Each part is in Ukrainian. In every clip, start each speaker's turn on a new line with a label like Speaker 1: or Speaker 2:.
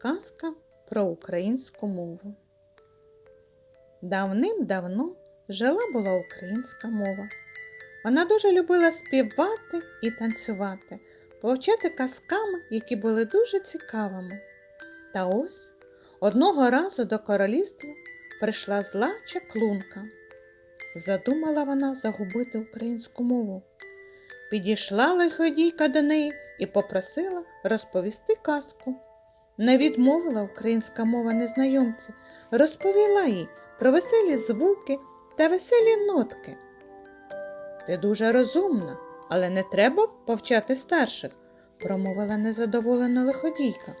Speaker 1: Казка про українську мову. Давним-давно жила була українська мова. Вона дуже любила співати і танцювати, повчати казками, які були дуже цікавими. Та ось одного разу до королівства прийшла зла чаклунка. Задумала вона загубити українську мову. Підійшла лиходійка до неї і попросила розповісти казку. Не відмовила українська мова незнайомці, розповіла їй про веселі звуки та веселі нотки. Ти дуже розумна, але не треба повчати старших, промовила незадоволена лиходійка.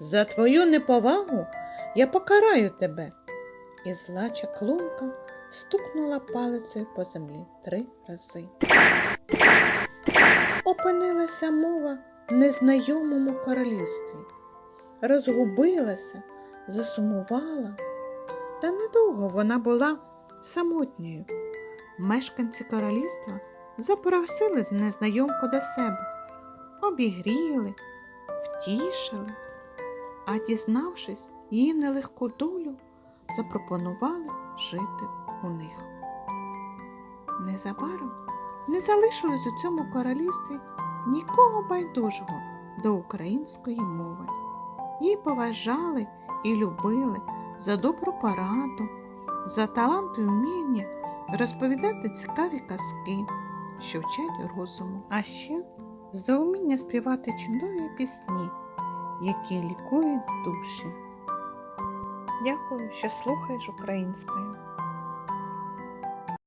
Speaker 1: За твою неповагу я покараю тебе. І зла чаклунка стукнула палицею по землі три рази. Опинилася мова в незнайомому королівстві розгубилася, засумувала, та недовго вона була самотньою. Мешканці королівства запросили незнайомку до себе, обігріли, втішили, а дізнавшись її нелегку долю, запропонували жити у них. Незабаром не залишилось у цьому королівстві нікого байдужого до української мови. Її поважали і любили за добру пораду, за талант і вміння розповідати цікаві казки, що вчать розуму, а ще за вміння співати чудові пісні, які лікують душі. Дякую, що слухаєш українською.